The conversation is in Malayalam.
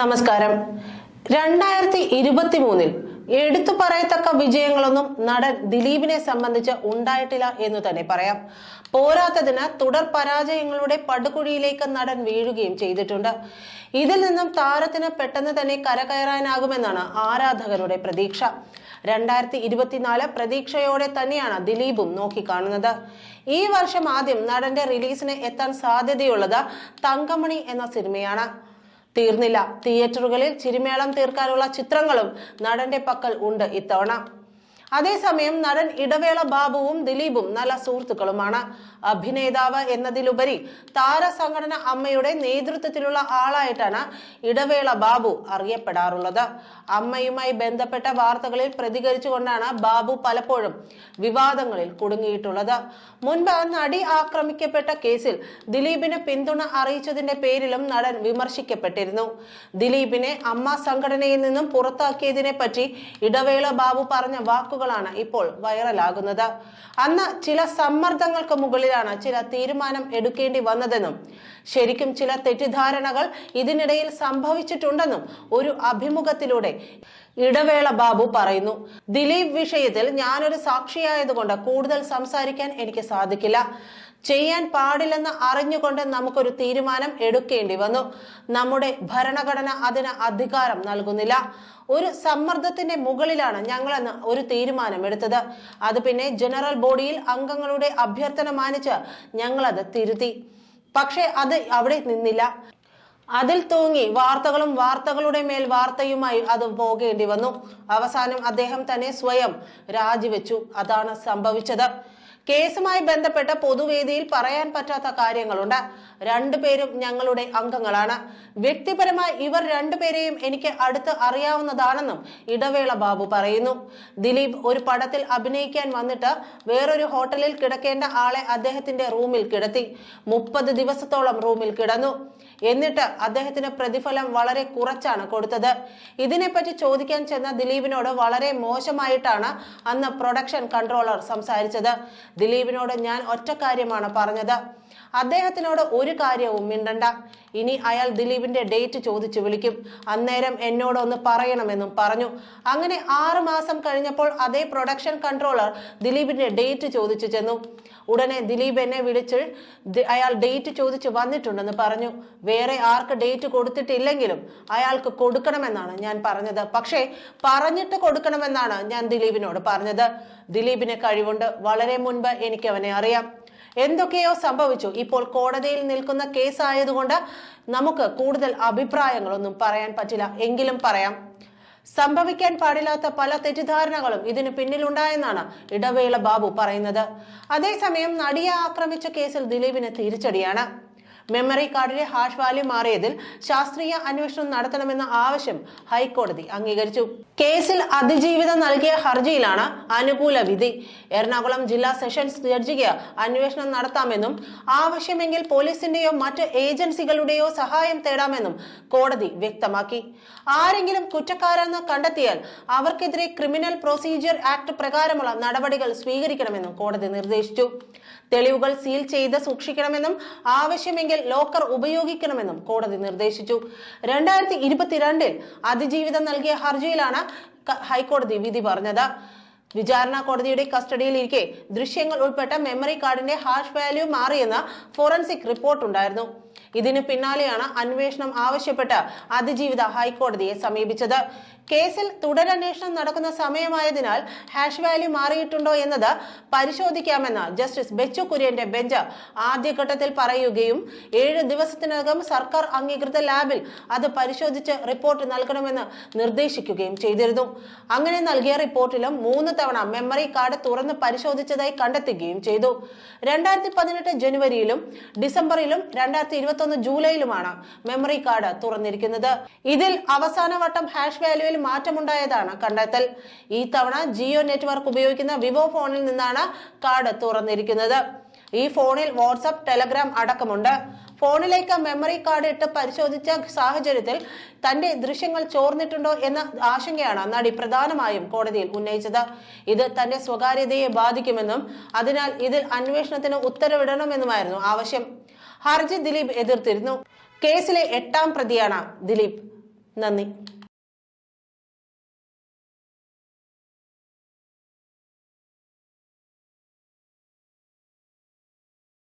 നമസ്കാരം. രണ്ടായിരത്തി ഇരുപത്തി മൂന്നിൽ എടുത്തു പറയത്തക്ക വിജയങ്ങളൊന്നും നടൻ ദിലീപിനെ സംബന്ധിച്ച് ഉണ്ടായിട്ടില്ല എന്ന് തന്നെ പറയാം. പോരാത്തതിന് തുടർ പരാജയങ്ങളുടെ പടുകുഴിയിലേക്ക് നടൻ വീഴുകയും ചെയ്തിട്ടുണ്ട്. ഇതിൽ നിന്നും താരത്തിന് പെട്ടെന്ന് തന്നെ കരകയറാനാകുമെന്നാണ് ആരാധകരുടെ പ്രതീക്ഷ. രണ്ടായിരത്തി ഇരുപത്തിനാല് പ്രതീക്ഷയോടെ തന്നെയാണ് ദിലീപും നോക്കിക്കാണുന്നത്. ഈ വർഷം ആദ്യം നടന്റെ റിലീസിന് എത്താൻ സാധ്യതയുള്ളത് തങ്കമണി എന്ന സിനിമയാണ്. തീർന്നില്ല. തിയേറ്ററുകളിൽ ചിരിമേളം തീർക്കാനുള്ള ചിത്രങ്ങളും നടന്റെ പക്കൽ ഉണ്ട് ഇത്തവണ. അതേസമയം നടൻ ഇടവേള ബാബുവും ദിലീപും നല്ല സുഹൃത്തുക്കളുമാണ്. അഭിനേതാവ് എന്നതിലുപരി താരസംഘടന അമ്മയുടെ നേതൃത്വത്തിലുള്ള ആളായിട്ടാണ് ഇടവേള ബാബു അറിയപ്പെടാറുള്ളത്. അമ്മയുമായി ബന്ധപ്പെട്ട വാർത്തകളിൽ പ്രതികരിച്ചുകൊണ്ടാണ് ബാബു പലപ്പോഴും വിവാദങ്ങളിൽ കുടുങ്ങിയിട്ടുള്ളത്. മുൻപ് നടി ആക്രമിക്കപ്പെട്ട കേസിൽ ദിലീപിന് പിന്തുണ അറിയിച്ചതിന്റെ പേരിലും നടൻ വിമർശിക്കപ്പെട്ടിരുന്നു. ദിലീപിനെ അമ്മ സംഘടനയിൽ നിന്നും പുറത്താക്കിയതിനെ പറ്റി ഇടവേള ബാബു പറഞ്ഞ വാക്കുകളാണ് ഇപ്പോൾ വൈറലാകുന്നത്. അന്ന് ചില സമ്മർദ്ദങ്ങൾക്ക് മുകളിലാണ് ചില തീരുമാനം എടുക്കേണ്ടി വന്നതെന്നും ശരിക്കും ചില തെറ്റിദ്ധാരണകൾ ഇതിനിടയിൽ സംഭവിച്ചിട്ടുണ്ടെന്നും ഒരു അഭിമുഖത്തിലൂടെ ഇടവേള ബാബു പറയുന്നു. ദിലീപ് വിഷയത്തിൽ ഞാനൊരു സാക്ഷിയായതുകൊണ്ട് കൂടുതൽ സംസാരിക്കാൻ എനിക്ക് സാധിക്കില്ല. ചെയ്യാൻ പാടില്ലെന്ന് അറിഞ്ഞുകൊണ്ട് നമുക്കൊരു തീരുമാനം എടുക്കേണ്ടി വന്നു. നമ്മുടെ ഭരണഘടന അതിന് അധികാരം നൽകുന്നില്ല. ഒരു സമ്മർദ്ദത്തിന്റെ മുകളിലാണ് ഞങ്ങളെന്ന് ഒരു തീരുമാനം എടുത്തത് അത് പിന്നെ ജനറൽ ബോഡിയിൽ അംഗങ്ങളുടെ അഭ്യർത്ഥന മാനിച്ച് അത് തിരുത്തി. പക്ഷേ അത് അവിടെ നിന്നില്ല. അതിൽ തൂങ്ങി വാർത്തകളും വാർത്തകളുടെ മേൽ വാർത്തയുമായി അത് പോകേണ്ടി വന്നു. അവസാനം അദ്ദേഹം തന്നെ സ്വയം രാജിവെച്ചു. അതാണ് സംഭവിച്ചത്. കേസുമായി ബന്ധപ്പെട്ട പൊതുവേദിയിൽ പറയാൻ പറ്റാത്ത കാര്യങ്ങളുണ്ട്. രണ്ടുപേരും ഞങ്ങളുടെ അംഗങ്ങളാണ്. വ്യക്തിപരമായി ഇവർ രണ്ടുപേരെയും എനിക്ക് അടുത്ത് അറിയാവുന്നതാണെന്നും ഇടവേള ബാബു പറയുന്നു. ദിലീപ് ഒരു പടത്തിൽ അഭിനയിക്കാൻ വന്നിട്ട് വേറൊരു ഹോട്ടലിൽ കിടക്കേണ്ട ആളെ അദ്ദേഹത്തിന്റെ റൂമിൽ കിടത്തി. മുപ്പത് ദിവസത്തോളം റൂമിൽ കിടന്നു. എന്നിട്ട് അദ്ദേഹത്തിന് പ്രതിഫലം വളരെ കുറച്ചാണ് കൊടുത്തത്. ഇതിനെപ്പറ്റി ചോദിക്കാൻ ചെന്ന ദിലീപിനോട് വളരെ മോശമായിട്ടാണ് അന്ന് പ്രൊഡക്ഷൻ കൺട്രോളർ സംസാരിച്ചത്. ദിലീപിനോട് ഞാൻ ഒറ്റ കാര്യമാണ് പറഞ്ഞത്. അദ്ദേഹത്തിനോട് ഒരു കാര്യവും മിണ്ടണ്ട. ഇനി അയാൾ ദിലീപിന്റെ ഡേറ്റ് ചോദിച്ചു വിളിക്കും. അന്നേരം എന്നോടൊന്ന് പറയണമെന്നും പറഞ്ഞു. അങ്ങനെ ആറ് മാസം കഴിഞ്ഞപ്പോൾ അതേ പ്രൊഡക്ഷൻ കൺട്രോളർ ദിലീപിന്റെ ഡേറ്റ് ചോദിച്ചു ചെന്നു. ഉടനെ ദിലീപ് എന്നെ വിളിച്ച് അയാൾ ഡേറ്റ് ചോദിച്ചു വന്നിട്ടുണ്ടെന്ന് പറഞ്ഞു. വേറെ ആർക്ക് ഡേറ്റ് കൊടുത്തിട്ടില്ലെങ്കിലും അയാൾക്ക് കൊടുക്കണമെന്നാണ് ഞാൻ പറഞ്ഞത്. പക്ഷേ പറഞ്ഞിട്ട് കൊടുക്കണമെന്നാണ് ഞാൻ ദിലീപിനോട് പറഞ്ഞത്. ദിലീപിന് കഴിവുണ്ട്. വളരെ മുൻപ് എനിക്ക് അവനെ അറിയാം. എന്തൊക്കെയോ സംഭവിച്ചു. ഇപ്പോൾ കോടതിയിൽ നിൽക്കുന്ന കേസായതുകൊണ്ട് നമുക്ക് കൂടുതൽ അഭിപ്രായങ്ങളൊന്നും പറയാൻ പറ്റില്ല. എങ്കിലും പറയാം. സംഭവിക്കാൻ പാടില്ലാത്ത പല തെറ്റിദ്ധാരണകളും ഇതിന് പിന്നിലുണ്ടായെന്നാണ് ഇടവേള ബാബു പറയുന്നത്. അതേസമയം നടിയെ ആക്രമിച്ച കേസിൽ ദിലീപിന് തിരിച്ചടിയാണ്. മെമ്മറി കാർഡിലെ ഹാഷ് വാല്യൂ മാറിയതിൽ ശാസ്ത്രീയ അന്വേഷണം നടത്തണമെന്ന ആവശ്യം ഹൈക്കോടതി അംഗീകരിച്ചു. കേസിൽ അതിജീവിതം നൽകിയ ഹർജിയിലാണ് അനുകൂല വിധി. എറണാകുളം ജില്ലാ സെഷൻസ് ജഡ്ജിക്ക് അന്വേഷണം നടത്താമെന്നും ആവശ്യമെങ്കിൽ പോലീസിന്റെയോ മറ്റ് ഏജൻസികളുടെയോ സഹായം തേടാമെന്നും കോടതി വ്യക്തമാക്കി. ആരെങ്കിലും കുറ്റക്കാരെന്ന് കണ്ടെത്തിയാൽ അവർക്കെതിരെ ക്രിമിനൽ പ്രൊസീജിയർ ആക്ട് പ്രകാരമുള്ള നടപടികൾ സ്വീകരിക്കണമെന്നും കോടതി നിർദ്ദേശിച്ചു. തെളിവുകൾ സീൽ ചെയ്ത് സൂക്ഷിക്കണമെന്നും ആവശ്യമെങ്കിൽ ലോക്കർ ഉപയോഗിക്കണമെന്നും കോടതി നിർദ്ദേശിച്ചു. രണ്ടായിരത്തി ഇരുപത്തിരണ്ടിൽ അതിജീവിതം നൽകിയ ഹർജിയിലാണ് ഹൈക്കോടതി വിധി പറഞ്ഞത്. വിചാരണ കോടതിയുടെ കസ്റ്റഡിയിൽ കസ്റ്റഡിയിലിരിക്കെ ദൃശ്യങ്ങൾ ഉൾപ്പെട്ട മെമ്മറി കാർഡിന്റെ ഹാഷ് വാല്യൂ മാറിയെന്ന ഫോറൻസിക് റിപ്പോർട്ട് ഉണ്ടായിരുന്നു. ഇതിന് പിന്നാലെയാണ് അന്വേഷണം ആവശ്യപ്പെട്ട് അതിജീവിത ഹൈക്കോടതിയെ സമീപിച്ചത്. കേസിൽ തുടരന്വേഷണം നടക്കുന്ന സമയമായതിനാൽ ഹാഷ് വാല്യൂ മാറിയിട്ടുണ്ടോ എന്നത് പരിശോധിക്കാമെന്ന് ജസ്റ്റിസ് ബെച്ചു കുര്യന്റെ ബെഞ്ച് ആദ്യഘട്ടത്തിൽ പറയുകയും ഏഴ് ദിവസത്തിനകം സർക്കാർ അംഗീകൃത ലാബിൽ അത് പരിശോധിച്ച് റിപ്പോർട്ട് നൽകണമെന്ന് നിർദ്ദേശിക്കുകയും ചെയ്തിരുന്നു. അങ്ങനെ നൽകിയ റിപ്പോർട്ടിലും മൂന്ന് തവണ മെമ്മറി കാർഡ് തുറന്ന് പരിശോധിച്ചതായി കണ്ടെത്തുകയും ചെയ്തു. രണ്ടായിരത്തി പതിനെട്ട് ജനുവരിയിലും ഡിസംബറിലും രണ്ടായിരത്തി ഇരുപത്തി ജൂലൈയിലുമാണ് മെമ്മറി കാർഡ് തുറന്നിരിക്കുന്നത്. ഇതിൽ അവസാന വട്ടം ഹാഷ് വാല്യൂവിൽ മാറ്റമുണ്ടായതാണ് കണ്ടെത്തൽ. ഈ തവണ ജിയോ നെറ്റ്വർക്ക് ഉപയോഗിക്കുന്ന വിവോ ഫോണിൽ നിന്നാണ് കാർഡ് തുറന്നിരിക്കുന്നത്. ഈ ഫോണിൽ വാട്സപ്പ് ടെലഗ്രാം അടക്കമുണ്ട്. ഫോണിലേക്ക് മെമ്മറി കാർഡ് ഇട്ട് പരിശോധിച്ച സാഹചര്യത്തിൽ തന്റെ ദൃശ്യങ്ങൾ ചോർന്നിട്ടുണ്ടോ എന്ന ആശങ്കയാണ് നടി പ്രധാനമായും കോടതിയിൽ ഉന്നയിച്ചത്. ഇത് തന്റെ സ്വകാര്യതയെ ബാധിക്കുമെന്നും അതിനാൽ ഇതിൽ അന്വേഷണത്തിന് ഉത്തരവിടണമെന്നുമായിരുന്നു ആവശ്യം. ഹർജി ദിലീപ് എതിർത്തിരുന്നു. കേസിലെ എട്ടാം പ്രതിയാണ് ദിലീപ്. നന്ദി.